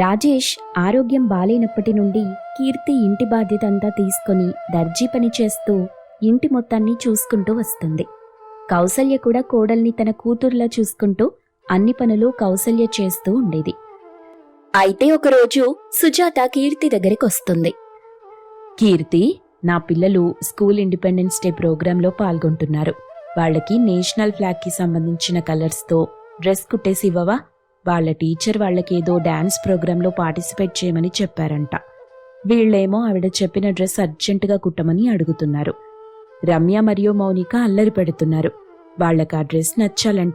రాజేష్ ఆరోగ్యం బాలేనప్పటి నుండి కీర్తి ఇంటి బాధ్యత అంతా తీసుకొని దర్జీ పని చేస్తూ ఇంటి మొత్తాన్ని చూసుకుంటూ వస్తుంది. కౌసల్య కూడా కోడల్ని తన కూతుర్లా చూసుకుంటూ అన్ని పనులు కౌసల్య చేస్తూ ఉండేది. అయితే ఒకరోజు సుజాత కీర్తి దగ్గరికి వస్తుంది కీర్తి నా పిల్లలు స్కూల్ ఇండిపెండెన్స్ డే ప్రోగ్రాంలో పాల్గొంటున్నారు. వాళ్ళకి నేషనల్ ఫ్లాగ్కి సంబంధించిన కలర్స్తో డ్రెస్ కుట్టేసి ఇవ్వవా? వాళ్ళ టీచర్ వాళ్ళకేదో డ్యాన్స్ ప్రోగ్రాంలో పార్టిసిపేట్ చేయమని చెప్పారంట. వీళ్ళేమో ఆవిడ చెప్పిన డ్రెస్ అర్జెంటుగా కుట్టమని అడుగుతున్నారు. రమ్య మరియు మౌనిక అల్లరి పెడుతున్నారు. వాళ్ళకి ఆ డ్రెస్ నచ్చాలంట.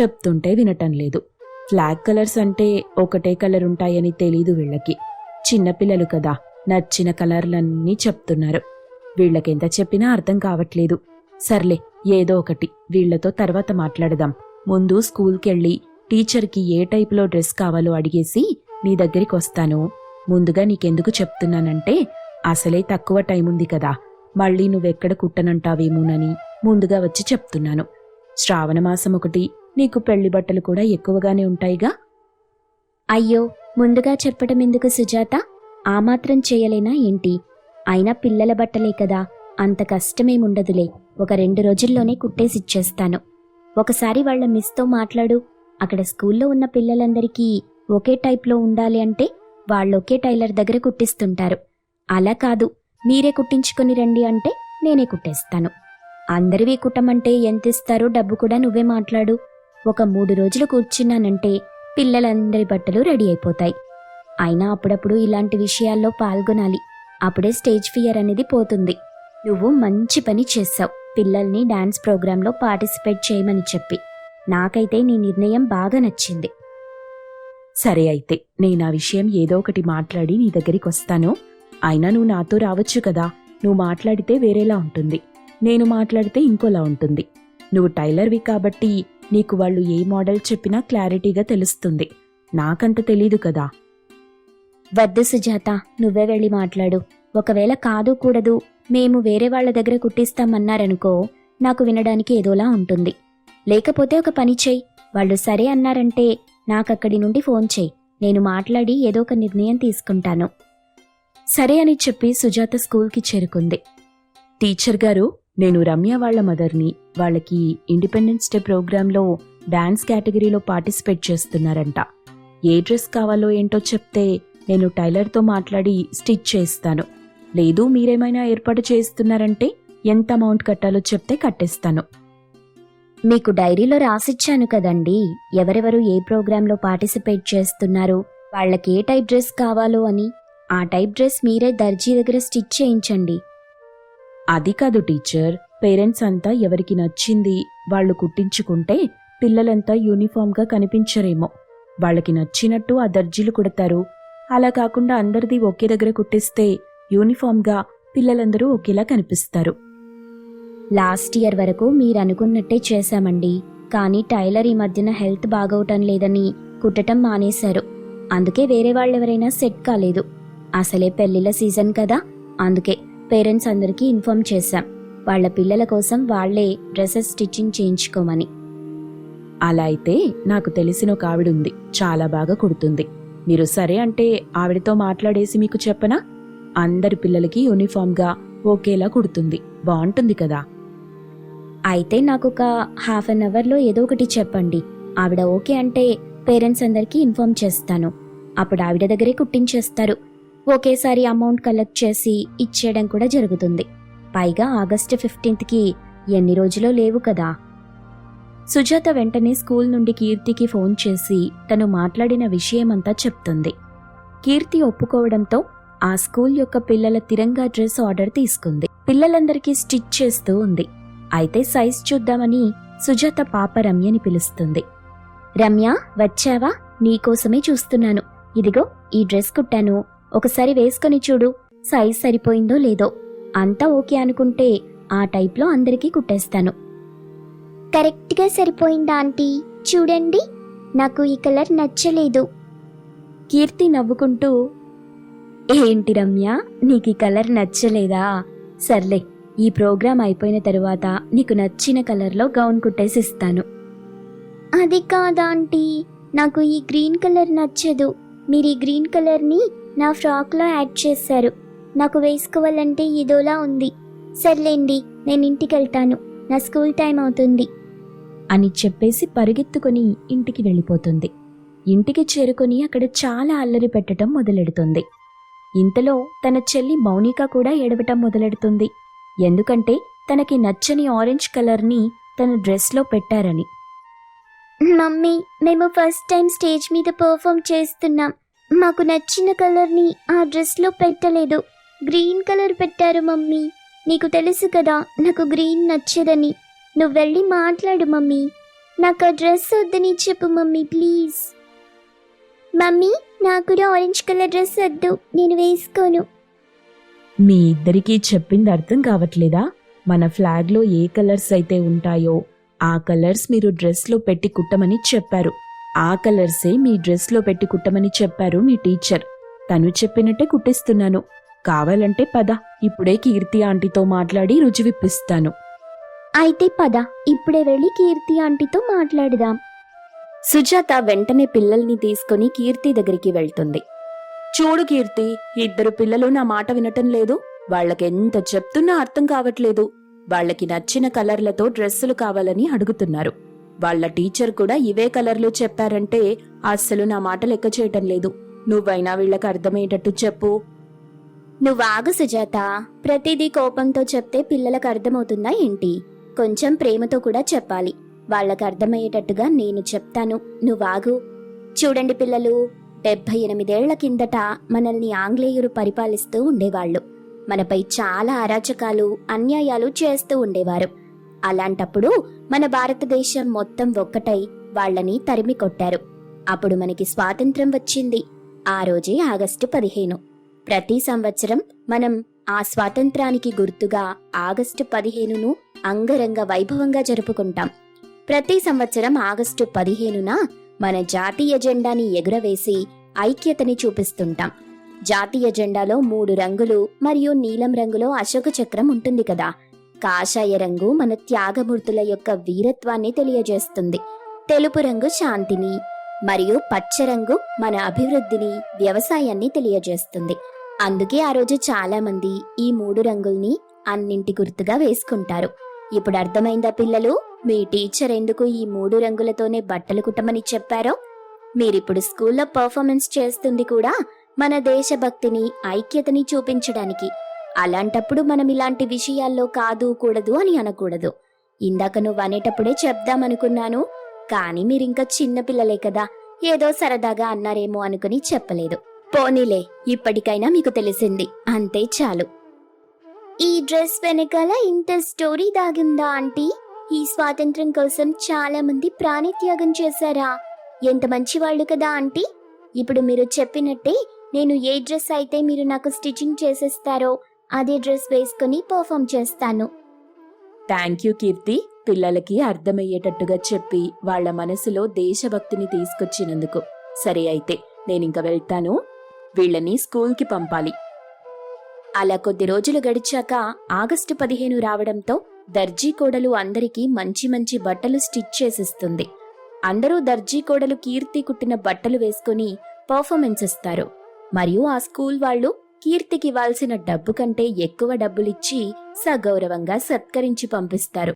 చెప్తుంటే వినటం లేదు. ఫ్లాగ్ కలర్స్ అంటే ఒకటే కలర్ ఉంటాయని తెలీదు వీళ్ళకి. చిన్నపిల్లలు కదా నచ్చిన కలర్లన్నీ చెప్తున్నారు. వీళ్ళకెంత చెప్పినా అర్థం కావట్లేదు. సర్లే ఏదో ఒకటి వీళ్ళతో తర్వాత మాట్లాడదాం. ముందు స్కూల్కెళ్ళి టీచర్కి ఏ టైపులో డ్రెస్ కావాలో అడిగేసి నీ దగ్గరికి వస్తాను. ముందుగా నీకెందుకు చెప్తున్నానంటే అసలే తక్కువ టైం ఉంది కదా మళ్ళీ నువ్వెక్కడ కుట్టనంటావేమోనని ముందుగా వచ్చి చెప్తున్నాను. శ్రావణ మాసం ఒకటి నీకు పెళ్ళి బట్టలు కూడా ఎక్కువగానే ఉంటాయిగా? అయ్యో ముందుగా చెప్పడం ఎందుకు సుజాత? ఆ మాత్రం చేయలేనా ఏంటి? అయినా పిల్లల బట్టలే కదా అంత కష్టమేముండదులే ఒక రెండు రోజుల్లోనే కుట్టేసిచ్చేస్తాను ఒకసారి వాళ్ళ మిస్తో మాట్లాడు. అక్కడ స్కూల్లో ఉన్న పిల్లలందరికీ ఒకే టైప్లో ఉండాలి అంటే వాళ్ళు ఒకే టైలర్ దగ్గర కుట్టిస్తుంటారు. అలా కాదు మీరే కుట్టించుకొని రండి అంటే నేనే కుట్టేస్తాను. అందరివి కుట్టమంటే ఎంత ఇస్తారో డబ్బు కూడా నువ్వే మాట్లాడు. ఒక మూడు రోజులు కూర్చున్నానంటే పిల్లలందరి బట్టలు రెడీ అయిపోతాయి. అయినా అప్పుడప్పుడు ఇలాంటి విషయాల్లో పాల్గొనాలి. అప్పుడే స్టేజ్ ఫియర్ అనేది పోతుంది. నువ్వు మంచి పని చేశావు. పిల్లల్ని డాన్స్ ప్రోగ్రాంలో పార్టిసిపేట్ చేయమని చెప్పి. నాకైతే నీ నిర్ణయం బాగా నచ్చింది. సరే అయితే నేను ఆ విషయం ఏదో ఒకటి మాట్లాడి నీ దగ్గరికి వస్తాను. అయినా నువ్వు నాతో రావచ్చు కదా. నువ్వు మాట్లాడితే వేరేలా ఉంటుంది. నేను మాట్లాడితే ఇంకోలా ఉంటుంది. నువ్వు టైలర్వి కాబట్టి నీకు వాళ్ళు ఏ మోడల్ చెప్పినా క్లారిటీగా తెలుస్తుంది. నాకంత తెలీదు కదా. వద్దు సుజాత నువ్వే వెళ్ళి మాట్లాడు. ఒకవేళ కాదు కూడదు మేము వేరే వాళ్ళ దగ్గర కుట్టిస్తామన్నారనుకో నాకు వినడానికి ఏదోలా ఉంటుంది. లేకపోతే ఒక పని చెయ్యి. వాళ్ళు సరే అన్నారంటే నాకక్కడి నుండి ఫోన్ చెయ్యి. నేను మాట్లాడి ఏదో ఒక నిర్ణయం తీసుకుంటాను. సరే అని చెప్పి సుజాత స్కూల్కి చేరుకుంది. టీచర్ గారు నేను రమ్య వాళ్ళ మదర్ని వాళ్ళకి ఇండిపెండెన్స్ డే ప్రోగ్రాంలో డాన్స్ కేటగిరీలో పార్టిసిపేట్ చేస్తున్నారంట. ఏ డ్రెస్ కావాలో ఏంటో చెప్తే నేను టైలర్తో మాట్లాడి స్టిచ్ చేస్తాను లేదు మీరేమైనా ఏర్పాటు చేస్తున్నారంటే ఎంత అమౌంట్ కట్టాలో చెప్తే కట్టేస్తాను. మీకు డైరీలో రాసిచ్చాను కదండి. ఎవరెవరు ఏ ప్రోగ్రాంలో పార్టిసిపేట్ చేస్తున్నారు వాళ్ళకి ఏ టైప్ డ్రెస్ కావాలో అని ఆ టైప్ డ్రెస్ మీరే దర్జీ దగ్గర స్టిచ్ చేయించండి. అది కాదు టీచర్. పేరెంట్స్ అంతా ఎవరికి నచ్చింది వాళ్ళు కుట్టించుకుంటే పిల్లలంతా యూనిఫామ్గా కనిపించరేమో. వాళ్ళకి నచ్చినట్టు ఆ దర్జీలు కుడతారు. అలా కాకుండా అందరిది ఒకే దగ్గర కుట్టిస్తే యూనిఫామ్గా పిల్లలందరూ ఒకేలా కనిపిస్తారు. లాస్ట్ ఇయర్ వరకు మీరు అనుకున్నట్టే చేశామండి. కానీ టైలర్ ఈ మధ్యన హెల్త్ బాగవటం లేదని కుట్టటం మానేశారు. అందుకే వేరే వాళ్ళెవరైనా సెట్ కాలేదు. అసలే పెళ్ళిళ్ళ సీజన్ కదా. అందుకే పేరెంట్స్ అందరికీ ఇన్ఫార్మ్ చేశాం. వాళ్ళ పిల్లల కోసం వాళ్ళే డ్రెస్సెస్ స్టిచ్చింగ్ చేయించుకోమని. అలా అయితే నాకు తెలిసిన ఒక ఆవిడ ఉంది చాలా బాగా కుడుతుంది. మీరు సరే అంటే ఆవిడతో మాట్లాడేసి మీకు చెప్పనా? అందరి పిల్లలకి యూనిఫామ్గా ఒకేలా కుడుతుంది. బాగుంటుంది కదా. అయితే నాకు ఒక హాఫ్ అన్ అవర్లో ఏదో ఒకటి చెప్పండి. ఆవిడ ఓకే అంటే పేరెంట్స్ అందరికీ ఇన్ఫార్మ్ చేస్తాను. అప్పుడు ఆవిడ దగ్గరే కుట్టించేస్తారు. ఒకేసారి అమౌంట్ కలెక్ట్ చేసి ఇచ్చేయడం కూడా జరుగుతుంది. పైగా ఆగస్టు ఫిఫ్టీన్త్కి ఎన్ని రోజులో లేవు కదా. సుజాత వెంటనే స్కూల్ నుండి కీర్తికి ఫోన్ చేసి తను మాట్లాడిన విషయమంతా చెప్తుంది. కీర్తి ఒప్పుకోవడంతో ఆ స్కూల్ యొక్క పిల్లల తిరంగా డ్రెస్ ఆర్డర్ తీసుకుంది. పిల్లలందరికీ స్టిచ్ చేస్తూ ఉంది. అయితే సైజ్ చూద్దామని సుజాత పాప రమ్యని పిలుస్తుంది. రమ్య వచ్చావా? నీకోసమే చూస్తున్నాను. ఇదిగో ఈ డ్రెస్ కుట్టాను. ఒకసారి వేసుకొని చూడు. సైజ్ సరిపోయిందో లేదో. అంతా ఓకే అనుకుంటే ఆ టైప్లో అందరికీ కుట్టేస్తాను. కరెక్ట్గా సరిపోయిందా ఆంటీ? చూడండి. నాకు ఈ కలర్ నచ్చలేదు. కీర్తి నవ్వుకుంటూ ఏంటి రమ్య? నీకు ఈ కలర్ నచ్చలేదా? సర్లే ఈ ప్రోగ్రాం అయిపోయిన తరువాత నీకు నచ్చిన కలర్లో గౌన్ కుట్టేసి ఇస్తాను. అది కాదా ఆంటీ. నాకు ఈ గ్రీన్ కలర్ నచ్చదు. మీరు ఈ గ్రీన్ కలర్ని నా ఫ్రాక్లో యాడ్ చేశారు. నాకు వేసుకోవాలంటే ఇదోలా ఉంది. సర్లేండి నేను ఇంటికి వెళ్తాను. నా స్కూల్ టైం అవుతుంది. అని చెప్పేసి పరిగెత్తుకొని ఇంటికి వెళ్ళిపోతుంది. ఇంటికి చేరుకొని అక్కడ చాలా అల్లరి పెట్టడం మొదలెడుతుంది. ఇంతలో తన చెల్లి మౌనిక కూడా ఏడవటం మొదలెడుతుంది. ఎందుకంటే తనకి నచ్చని ఆరెంజ్ కలర్ని తన డ్రెస్లో పెట్టారని. మమ్మీ మేము ఫస్ట్ టైం స్టేజ్ మీద పర్ఫామ్ చేస్తున్నాం. మాకు నచ్చిన కలర్ని ఆ డ్రెస్లో పెట్టలేదు. గ్రీన్ కలర్ పెట్టారు మమ్మీ. నీకు తెలుసు కదా నాకు గ్రీన్ నచ్చదని. నువ్వు వెళ్ళి మాట్లాడు మమ్మీ. నాకు ఆ డ్రెస్ వద్దని చెప్పు మమ్మీ ప్లీజ్. మమ్మీ నాకు కూడా ఆరెంజ్ కలర్ డ్రెస్ వద్దు. నేను వేసుకోను. మీ ఇద్దరికీ చెప్పింది అర్థం కావట్లేదా? మన ఫ్లాగ్లో ఏ కలర్స్ అయితే ఉంటాయో ఆ కలర్స్ మీరు డ్రెస్లో పెట్టి కుట్టమని చెప్పారు. ఆ కలర్సే మీ డ్రెస్లో పెట్టి కుట్టమని చెప్పారు మీ టీచర్. తను చెప్పినట్టే కుట్టిస్తున్నాను. కావాలంటే పద ఇప్పుడే కీర్తి ఆంటీతో మాట్లాడి రుజువిప్పిస్తాను అయితే పద ఇప్పుడే వెళ్ళి కీర్తి ఆంటీతో మాట్లాడదాం. సుజాత వెంటనే పిల్లల్ని తీసుకుని కీర్తి దగ్గరికి వెళ్తుంది. చూడు కీర్తి ఇద్దరు పిల్లలు నా మాట వినటం లేదు. వాళ్ళకెంత చెప్తున్నా అర్థం కావట్లేదు. వాళ్ళకి నచ్చిన కలర్లతో డ్రెస్సులు కావాలని అడుగుతున్నారు. వాళ్ళ టీచర్ కూడా ఇవే కలర్లు చెప్పారంటే అస్సలు నా మాట లెక్క చేయటం లేదు. నువ్వైనా వీళ్ళకి అర్థమయ్యేటట్టు చెప్పు. నువ్వు ఆగు సుజాత. ప్రతిదీ కోపంతో చెప్తే పిల్లలకు అర్థమవుతుందా ఏంటి? కొంచెం ప్రేమతో కూడా చెప్పాలి. వాళ్ళకి అర్థమయ్యేటట్టుగా నేను చెప్తాను. నువ్వాగు చూడండి పిల్లలు. డెబ్బై ఎనిమిదేళ్ళ కిందట మనల్ని ఆంగ్లేయులు పరిపాలిస్తూ ఉండేవాళ్ళు. మనపై చాలా అరాచకాలు అన్యాయాలు చేస్తూ ఉండేవారు. అలాంటప్పుడు మన భారతదేశం మొత్తం ఒక్కటై వాళ్ళని తరిమి కొట్టారు. అప్పుడు మనకి స్వాతంత్రం వచ్చింది. ఆ రోజే ఆగస్టు పదిహేను. ప్రతి సంవత్సరం మనం ఆ స్వాతంత్రానికి గుర్తుగా ఆగస్టు పదిహేనును అంగరంగ వైభవంగా జరుపుకుంటాం. ప్రతి సంవత్సరం ఆగస్టు పదిహేనున మన జాతీయ జెండాని ఎగురవేసి ఐక్యతని చూపిస్తుంటాం. జాతీయ జెండాలో మూడు రంగులు మరియు నీలం రంగులో అశోక చక్రం ఉంటుంది కదా. కాషాయ రంగు మన త్యాగమూర్తుల యొక్క వీరత్వాన్ని తెలియజేస్తుంది. తెలుపు రంగు శాంతిని మరియు పచ్చ రంగు మన అభివృద్ధిని వ్యవసాయాన్ని తెలియజేస్తుంది. అందుకే ఆ రోజు చాలా మంది ఈ మూడు రంగుల్ని అన్నింటి గుర్తుగా వేసుకుంటారు. ఇప్పుడు అర్థమైందా పిల్లలు? మీ టీచర్ ఎందుకు ఈ మూడు రంగులతోనే బట్టలు కుట్టమని చెప్పారో? మీరిప్పుడు స్కూల్లో పర్ఫార్మెన్స్ చేస్తుంది కూడా మన దేశభక్తిని ఐక్యతని చూపించడానికి. అలాంటప్పుడు మనం ఇలాంటి విషయాల్లో కాదు కూడదు అని అనకూడదు. ఇందాక నువ్వు అనేటప్పుడే చెప్దామనుకున్నాను. కానీ మీరింకా చిన్నపిల్లలే కదా. ఏదో సరదాగా అన్నారేమో అనుకుని చెప్పలేదు. పోనీలే ఇప్పటికైనా మీకు తెలిసింది. అంతే చాలు. ఈ డ్రెస్ వెనకాల ఇంత స్టోరీ దాగిందా ఆంటీ? ఈ స్వాతంత్రం కోసం చాలా మంది ప్రాణత్యాగం చేశారా? ఎంత మంచి వాళ్ళు కదా ఆంటీ? ఇప్పుడు మీరు చెప్పినట్టే నేను ఏ డ్రెస్ అయితే మీరు నాకు స్టిచ్చింగ్ చేసేస్తారో అదే డ్రెస్ వేసుకుని పర్ఫామ్ చేస్తాను. Thank you Keerthi. పిల్లలకి అర్థమయ్యేటట్టుగా చెప్పి వాళ్ళ మనసులో దేశభక్తిని తీసుకొచ్చినందుకు. సరే అయితే నేనింక వెళ్తాను. వీళ్ళని స్కూల్కి పంపాలి. అలా కొద్ది రోజులు గడిచాక ఆగస్టు పదిహేను రావడంతో దర్జీ కోడలు అందరికీ మంచి మంచి బట్టలు స్టిచ్ చేసిస్తుంది. అందరూ దర్జీ కోడలు కీర్తి కుట్టిన బట్టలు వేసుకుని పర్ఫార్మెన్స్ ఇస్తారు. మరియు ఆ స్కూల్ వాళ్ళు కీర్తికి ఇవ్వాల్సిన డబ్బు కంటే ఎక్కువ డబ్బులిచ్చి సగౌరవంగా సత్కరించి పంపిస్తారు.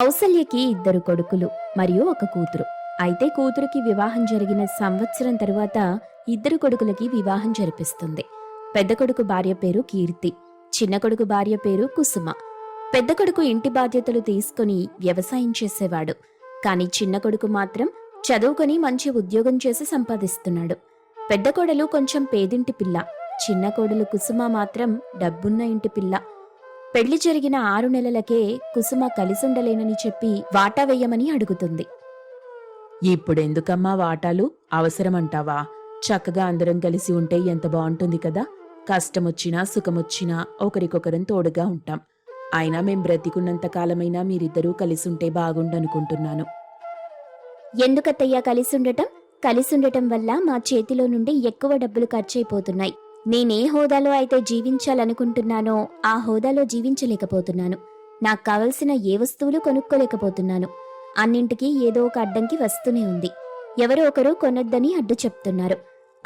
కౌసల్యకి ఇద్దరు కొడుకులు మరియు ఒక కూతురు. అయితే కూతురుకి వివాహం జరిగిన సంవత్సరం తరువాత ఇద్దరు కొడుకులకి వివాహం జరిపిస్తుంది. పెద్ద కొడుకు భార్య పేరు కీర్తి చిన్న కొడుకు భార్య పేరు కుసుమ. పెద్ద కొడుకు ఇంటి బాధ్యతలు తీసుకుని వ్యవసాయం చేసేవాడు. కానీ చిన్న కొడుకు మాత్రం చదువుకొని మంచి ఉద్యోగం చేసి సంపాదిస్తున్నాడు. పెద్ద కోడలు కొంచెం పేదింటి పిల్ల. చిన్న కోడలు కుసుమ మాత్రం డబ్బున్న ఇంటి పిల్ల. పెళ్ళి జరిగిన ఆరు నెలలకే కుసుమ కలిసుండలేనని చెప్పి వాటా వేయమని అడుగుతుంది. ఇప్పుడెందుకమ్మా వాటాలు? అవసరమంటావా? చక్కగా అందరం కలిసి ఉంటే ఎంత బాగుంటుంది కదా? కష్టమొచ్చినా సుఖమొచ్చినా ఒకరికొకరం తోడుగా ఉంటాం. అయినా మేం బ్రతికున్నంత కాలమైనా మీరిద్దరూ కలిసుంటే బాగుండనుకుంటున్నాను. ఎందుకత్తయ్యా కలిసుండటం? కలిసుండటం వల్ల మా చేతిలో నుండి ఎక్కువ డబ్బులు ఖర్చయిపోతున్నాయి నేనే హోదాలో అయితే జీవించాలనుకుంటున్నానో ఆ హోదాలో జీవించలేకపోతున్నాను. నాకు కావలసిన ఏ వస్తువులు కొనుక్కోలేకపోతున్నాను. అన్నింటికీ ఏదో ఒక అడ్డంకి వస్తూనే ఉంది. ఎవరో ఒకరు కొనొద్దని అడ్డు చెప్తున్నారు.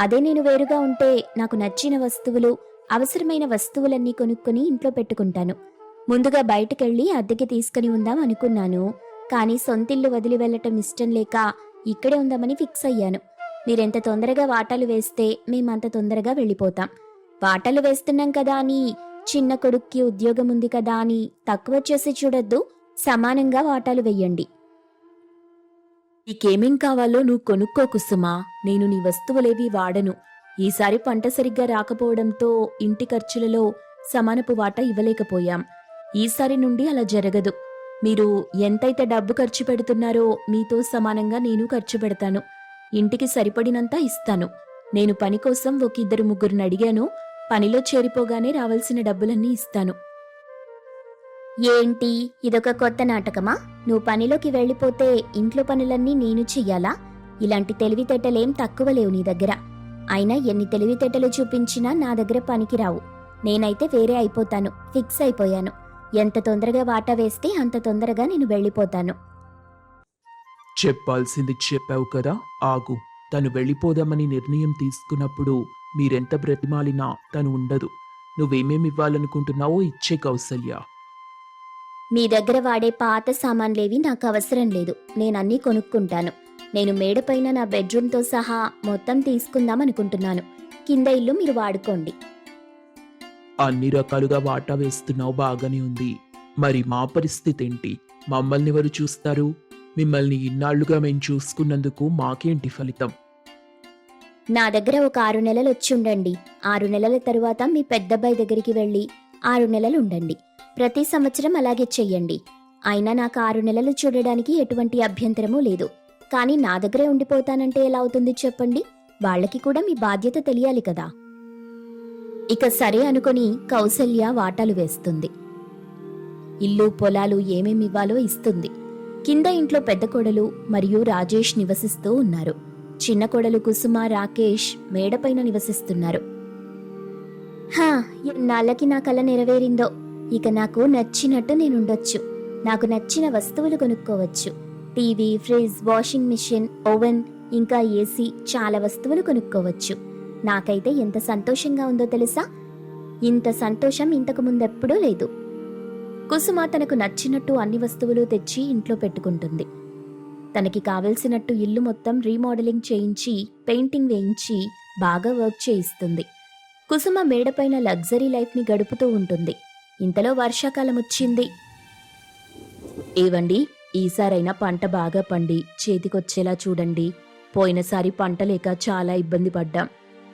అదే నేను వేరుగా ఉంటే నాకు నచ్చిన వస్తువులు అవసరమైన వస్తువులన్నీ కొనుక్కొని ఇంట్లో పెట్టుకుంటాను. ముందుగా బయటకెళ్ళి అద్దెకి తీసుకుని ఉందాం అనుకున్నాను. కానీ సొంతిల్లు వదిలి వెళ్ళటం ఇష్టం లేక ఇక్కడే ఉందామని ఫిక్స్ అయ్యాను. మీరెంత తొందరగా వాటాలు వేస్తే మేమంత తొందరగా వెళ్ళిపోతాం. వాటాలు వేస్తున్నాం కదా అని చిన్న కొడుక్కి ఉద్యోగం ఉంది కదా అని తక్కువ చేసి చూడొద్దు సమానంగా వాటాలు వెయ్యండి. నీకేమేం కావాలో నువ్వు కొనుక్కో కుసుమా నేను నీ వస్తువులేవి వాడను. ఈసారి పంట సరిగ్గా రాకపోవడంతో ఇంటి ఖర్చులలో సమానపు వాటా ఇవ్వలేకపోయాం. ఈసారి నుండి అలా జరగదు. మీరు ఎంతైతే డబ్బు ఖర్చు పెడుతున్నారో మీతో సమానంగా నేను ఖర్చు పెడతాను. ఇంటికి సరిపడినంత ఇస్తాను. నేను పని కోసం ఒక ఇద్దరు ముగ్గురిని అడిగాను. పనిలో చేరిపోగానే రావాల్సిన డబ్బులన్నీ ఇస్తాను. ఏంటి? ఇదొక కొత్త నాటకమా? నువ్వు పనిలోకి వెళ్ళిపోతే ఇంట్లో పనులన్నీ నేను చెయ్యాలా? ఇలాంటి తెలివితేటలేం తక్కువ లేవు నీ దగ్గర. అయినా ఎన్ని తెలివితేటలు చూపించినా నా దగ్గర పనికిరావు. నేనైతే వేరే అయిపోతాను. ఫిక్స్ అయిపోయాను. ఎంత తొందరగా వాటా వేస్తే అంత తొందరగా నేను వెళ్ళిపోతాను. చెప్పాల్సింది చెప్పావు కదా ఆగు. తను వెళ్ళిపోదామని నిర్ణయం తీసుకున్నప్పుడు మీరెంత బ్రతిమాలినా తను ఉండదు. నువ్వేమేమి ఇవ్వాలనుకుంటున్నావో ఇచ్చే కౌసల్య. మీ దగ్గర వాడే పాత సామాన్లేవి నాకు అవసరం లేదు. నేనన్నీ కొనుక్కుంటాను. నేను మేడపైన నా బెడ్రూమ్తో సహా మొత్తం తీసుకుందాం అనుకుంటున్నాను కింద ఇల్లు మీరు వాడుకోండి. అన్ని రకాలుగా వాటా వేస్తున్నావు బాగానే ఉంది. మరి మా పరిస్థితి ఏంటి? మమ్మల్ని ఎవరు చూస్తారు? మిమ్మల్ని ఇన్నాళ్ళుగా మేము చూసుకున్నందుకు మాకేంటి ఫలితం? నా దగ్గర ఒక ఆరు నెలలు వచ్చి ఉండండి. ఆరు నెలల తరువాత మీ పెద్దబ్బాయి దగ్గరికి వెళ్ళి ఆరు నెలలు ఉండండి. ప్రతి సంవత్సరం అలాగే చెయ్యండి. అయినా నాకు ఆరు నెలలు చూడడానికి ఎటువంటి అభ్యంతరమూ లేదు. కానీ నా దగ్గరే ఉండిపోతానంటే ఎలా అవుతుంది చెప్పండి? వాళ్ళకి కూడా మీ బాధ్యత తెలియాలి కదా. ఇక సరే అనుకొని కౌసల్య వాటాలు వేస్తుంది. ఇల్లు పొలాలు ఏమేమి ఇవ్వాలో ఇస్తుంది. కింద ఇంట్లో పెద్ద కొడలు మరియు రాజేష్ నివసిస్తూ ఉన్నారు. చిన్న కొడలు కుసుమ రాకేష్ మేడపైన నివసిస్తున్నారు. హా ఎన్నాళ్ళకి నా కల నెరవేరిందో. ఇక నాకు నచ్చినట్టు నేనుండొచ్చు. నాకు నచ్చిన వస్తువులు కొనుక్కోవచ్చు. TV fridge washing machine oven ఇంకా ఏసీ చాలా వస్తువులు కొనుక్కోవచ్చు. నాకైతే ఎంత సంతోషంగా ఉందో తెలుసా? ఇంత సంతోషం ఇంతకు ముందెప్పుడూ లేదు. కుసుమ తనకు నచ్చినట్టు అన్ని వస్తువులు తెచ్చి ఇంట్లో పెట్టుకుంటుంది. తనకి కావలసినట్టు ఇల్లు మొత్తం రీమోడలింగ్ చేయించి పెయింటింగ్ వేయించి బాగా వర్క్ చేయిస్తుంది. కుసుమ మేడపైన లగ్జరీ లైఫ్ని గడుపుతూ ఉంటుంది. ఇంతలో వర్షాకాలం వచ్చింది. ఏవండి ఈసారైనా పంట బాగా పండి చేతికొచ్చేలా చూడండి. పోయినసారి పంట లేక చాలా ఇబ్బంది పడ్డాం.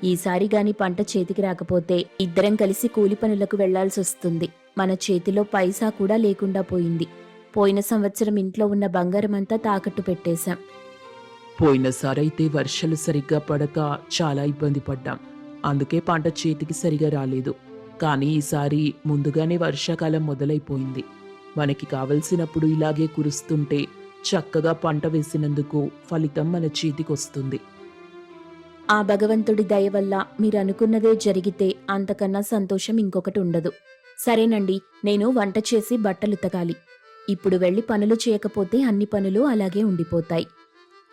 ఈసారి గాని పంట చేతికి రాకపోతే ఇద్దరం కలిసి కూలి పనులకు వెళ్ళాల్సి వస్తుంది. మన చేతిలో పైసా కూడా లేకుండా పోయింది. పోయిన సంవత్సరం ఇంట్లో ఉన్న బంగారం అంతా తాకట్టు పెట్టేశాం. పోయినసారైతే వర్షాలు సరిగ్గా పడక చాలా ఇబ్బంది పడ్డాం. అందుకే పంట చేతికి సరిగా రాలేదు. కానీ ఈసారి ముందుగానే వర్షాకాలం మొదలైపోయింది. మనకి కావలసినప్పుడు ఇలాగే కురుస్తుంటే చక్కగా పంట వేసినందుకు ఫలితం మన చేతికొస్తుంది. ఆ భగవంతుడి దయ వల్ల మీరు అనుకున్నదే జరిగితే అంతకన్నా సంతోషం ఇంకొకటి ఉండదు. సరేనండి నేను వంట చేసి బట్టలు ఉతకాలి. ఇప్పుడు వెళ్ళి పనులు చేయకపోతే అన్ని పనులు అలాగే ఉండిపోతాయి.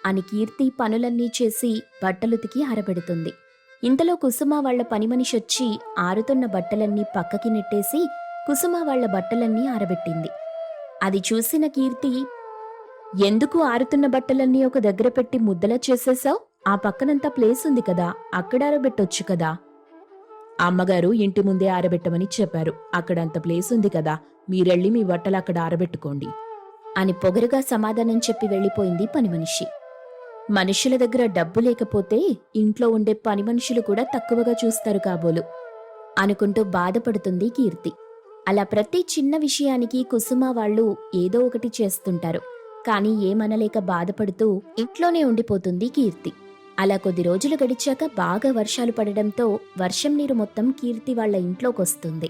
అని కీర్తి పనులన్నీ చేసి బట్టలుతికి ఆరబెడుతుంది ఇంతలో కుసుమ వాళ్ళ పని మనిషి వచ్చి ఆరుతున్న బట్టలన్నీ పక్కకి నెట్టేసి కుసుమ వాళ్ళ బట్టలన్నీ ఆరబెట్టింది. అది చూసిన కీర్తి ఎందుకు ఆరుతున్న బట్టలన్నీ ఒక దగ్గర పెట్టి ముద్దలా చేసేశావు? ఆ పక్కనంతా ప్లేస్ ఉంది కదా అక్కడ ఆరబెట్టొచ్చు కదా. అమ్మగారు ఇంటి ముందే ఆరబెట్టమని చెప్పారు. అక్కడంత ప్లేస్ ఉంది కదా మీరెళ్ళి మీ బట్టలు అక్కడ ఆరబెట్టుకోండి అని పొగరుగా సమాధానం చెప్పి వెళ్ళిపోయింది పని మనిషి. మనుషుల దగ్గర డబ్బు లేకపోతే ఇంట్లో ఉండే పని మనుషులు కూడా తక్కువగా చూస్తారు కాబోలు అనుకుంటూ బాధపడుతుంది కీర్తి. అలా ప్రతి చిన్న విషయానికి కుసుమ వాళ్ళు ఏదో ఒకటి చేస్తుంటారు. కానీ ఏమనలేక బాధపడుతూ ఇంట్లోనే ఉండిపోతుంది కీర్తి. అలా కొద్ది రోజులు గడిచాక బాగా వర్షాలు పడడంతో వర్షం నీరు మొత్తం కీర్తి వాళ్ళ ఇంట్లోకొస్తుంది.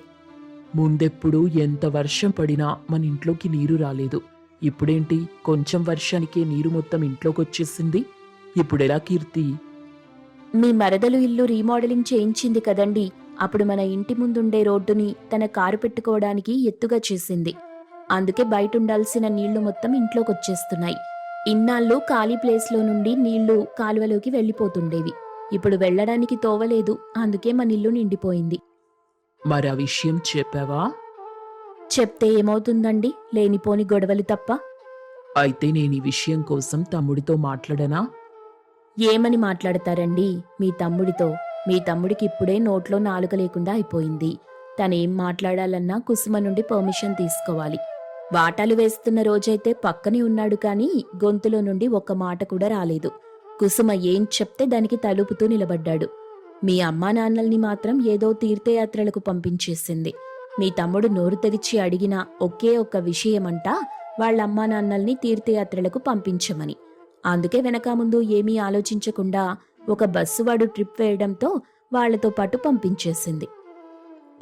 ముందెప్పుడు ఎంత వర్షం పడినా మన ఇంట్లోకి నీరు రాలేదు. ఇప్పుడేంటి? కొంచెం వర్షానికే నీరు మొత్తం ఇంట్లోకి వచ్చేసింది ఇప్పుడెలా కీర్తి? మీ మరదలు ఇల్లు రీమోడలింగ్ చేయించింది కదండి. అప్పుడు మన ఇంటి ముందుండే రోడ్డుని తన కారు పెట్టుకోవడానికి ఎత్తుగా చేసింది. అందుకే బయట ఉండాల్సిన నీళ్ళు మొత్తం ఇంట్లోకి వచ్చేస్తున్నాయి ఇన్నాళ్ళు ఖాళీ ప్లేస్లో నుండి నీళ్ళు కాలువలోకి వెళ్ళిపోతుండేవి. ఇప్పుడు వెళ్ళడానికి తోవలేదు అందుకే మన ఇల్లు నిండిపోయింది. మరి ఆ విషయం చెప్పావా? చెప్తే ఏమవుతుందండి? లేనిపోని గొడవలు తప్ప. అయితే నేను ఈ విషయం కోసం తమ్ముడితో మాట్లాడనా? ఏమని మాట్లాడతారండి? మీ తమ్ముడితో. మీ తమ్ముడికి ఇప్పుడే నోట్లో నాలుక లేకుండా అయిపోయింది. తనేం మాట్లాడాలన్నా కుసుమ నుండి పర్మిషన్ తీసుకోవాలి. వాటాలు వేస్తున్న రోజైతే పక్కనే ఉన్నాడు కానీ గొంతులో నుండి ఒక్క మాట కూడా రాలేదు. కుసుమ ఏం చెప్తే దానికి తలుపుతూ నిలబడ్డాడు. మీ అమ్మా నాన్నల్ని మాత్రం ఏదో తీర్థయాత్రలకు పంపించేసింది. మీ తమ్ముడు నోరు తెరిచి అడిగిన ఒకే ఒక్క విషయమంట వాళ్ళమ్మా నాన్నల్ని తీర్థయాత్రలకు పంపించమని. అందుకే వెనక ముందు ఏమీ ఆలోచించకుండా ఒక బస్సు వాడు ట్రిప్ వేయడంతో వాళ్ళతో పాటు పంపించేసింది.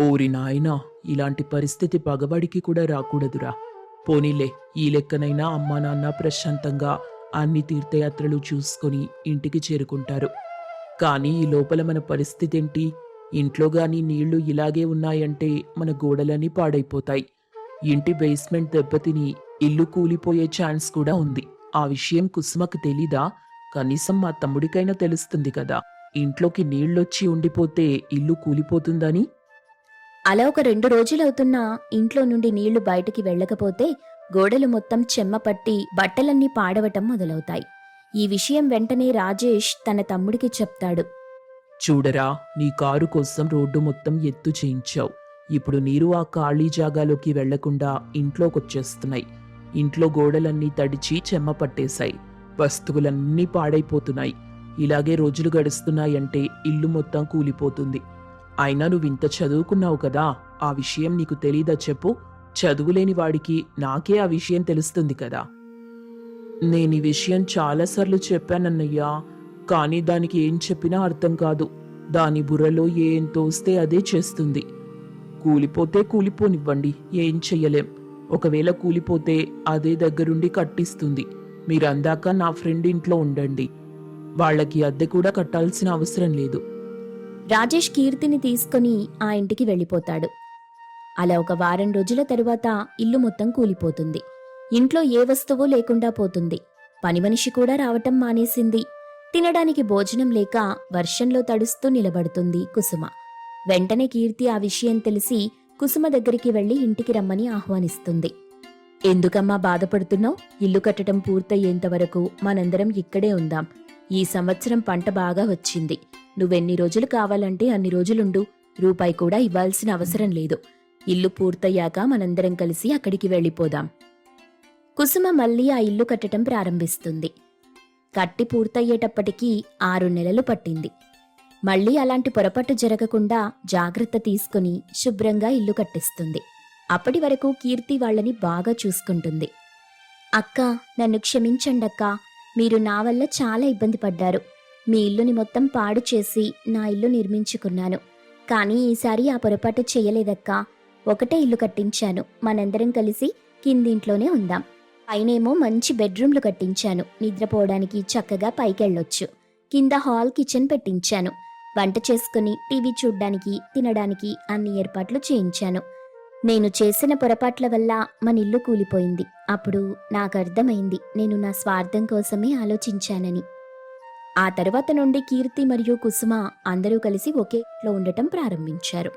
ఓరి నాయనా ఇలాంటి పరిస్థితి పగబడికి కూడా రాకూడదురా. పోనీలే ఈ లెక్కనైనా అమ్మా నాన్న ప్రశాంతంగా అన్ని తీర్థయాత్రలు చూసుకొని ఇంటికి చేరుకుంటారు. కానీ ఈ లోపల మన పరిస్థితి ఏంటి ఇంట్లో గాని నీళ్ళు ఇలాగే ఉన్నాయంటే మన గోడలన్నీ పాడైపోతాయి. ఇంటి బేస్మెంట్ దెబ్బతిని ఇల్లు కూలిపోయే ఛాన్స్ కూడా ఉంది. ఆ విషయం కుసుమకు తెలీదా? కనీసం మా తమ్ముడికైనా తెలుస్తుంది కదా. ఇంట్లోకి నీళ్ళొచ్చి ఉండిపోతే ఇల్లు కూలిపోతుందని? అలా ఒక రెండు రోజులవుతున్నా ఇంట్లో నుండి నీళ్ళు బయటికి వెళ్ళకపోతే గోడలు మొత్తం చెమ్మ పట్టి బట్టలన్నీ పాడవటం మొదలవుతాయి. ఈ విషయం వెంటనే రాజేష్ తన తమ్ముడికి చెప్తాడు. చూడరా నీ కారు కోసం రోడ్డు మొత్తం ఎత్తు చేయించావు. ఇప్పుడు నీరు ఆ ఖాళీ జాగాలోకి వెళ్ళకుండా ఇంట్లోకొచ్చేస్తున్నాయి. ఇంట్లో గోడలన్నీ తడిచి చెమ్మ పట్టేశాయి. వస్తువులన్నీ పాడైపోతున్నాయి. ఇలాగే రోజులు గడుస్తున్నాయంటే ఇల్లు మొత్తం కూలిపోతుంది. అయినా నువ్వు ఇంత చదువుకున్నావు కదా ఆ విషయం నీకు తెలీదా చెప్పు. చదువులేని వాడికి నాకే ఆ విషయం తెలుస్తుంది కదా. నేను ఈ విషయం చాలాసార్లు చెప్పానన్నయ్యా కానీ దానికి ఏం చెప్పినా అర్థం కాదు. దాని బుర్రలో ఏం తోస్తే అదే చేస్తుంది. కూలిపోతే కూలిపోనివ్వండి ఏం చెయ్యలేం. ఒకవేళ కూలిపోతే అదే దగ్గరుండి కట్టిస్తుంది. మీరందాక నా ఫ్రెండ్ ఇంట్లో ఉండండి. వాళ్ళకి అద్దె కూడా కట్టాల్సిన అవసరం లేదు. రాజేష్ కీర్తిని తీసుకుని ఆ ఇంటికి వెళ్ళిపోతాడు. అలా ఒక వారం రోజుల తరువాత ఇల్లు మొత్తం కూలిపోతుంది. ఇంట్లో ఏ వస్తువు లేకుండా పోతుంది. పని మనిషి కూడా రావటం మానేసింది. తినడానికి భోజనం లేక వర్షంలో తడుస్తూ నిలబడుతుంది కుసుమ. వెంటనే కీర్తి ఆ విషయం తెలిసి కుసుమ దగ్గరికి వెళ్ళి ఇంటికి రమ్మని ఆహ్వానిస్తుంది. ఎందుకమ్మా బాధపడుతున్నావు? ఇల్లు కట్టడం పూర్తయ్యేంత వరకు మనందరం ఇక్కడే ఉందాం. ఈ సంవత్సరం పంట బాగా వచ్చింది. నువ్వెన్ని రోజులు కావాలంటే అన్ని రోజులుండు. రూపాయి కూడా ఇవ్వాల్సిన అవసరం లేదు. ఇల్లు పూర్తయ్యాక మనందరం కలిసి అక్కడికి వెళ్ళిపోదాం. కుసుమ మళ్ళీ ఆ ఇల్లు కట్టడం ప్రారంభిస్తుంది. కట్టి పూర్తయ్యేటప్పటికీ ఆరు నెలలు పట్టింది. మళ్ళీ అలాంటి పొరపాటు జరగకుండా జాగ్రత్త తీసుకుని శుభ్రంగా ఇల్లు కట్టిస్తుంది. అప్పటి వరకు కీర్తి వాళ్ళని బాగా చూసుకుంటుంది. అక్క నన్ను క్షమించండక్కా. మీరు నా వల్ల చాలా ఇబ్బంది పడ్డారు. మీ ఇల్లుని మొత్తం పాడు చేసి నా ఇల్లు నిర్మించుకున్నాను. కానీ ఈసారి ఆ పొరపాటు చేయలేదక్కా. ఒకటే ఇల్లు కట్టించాను. మనందరం కలిసి కిందింట్లోనే ఉందాం. పైనేమో మంచి బెడ్రూమ్లు కట్టించాను. నిద్రపోవడానికి చక్కగా పైకెళ్ళొచ్చు. కింద హాల్ కిచెన్ పెట్టించాను. వంట చేసుకుని టీవీ చూడ్డానికి తినడానికి అన్ని ఏర్పాట్లు చేయించాను. నేను చేసిన పొరపాట్ల వల్ల మన ఇల్లు కూలిపోయింది. అప్పుడు నాకు అర్థమైంది. నేను నా స్వార్థం కోసమే ఆలోచించానని. ఆ తర్వాత నుండి కీర్తి మరియు కుసుమ అందరూ కలిసి ఒకే లో ఉండటం ప్రారంభించారు.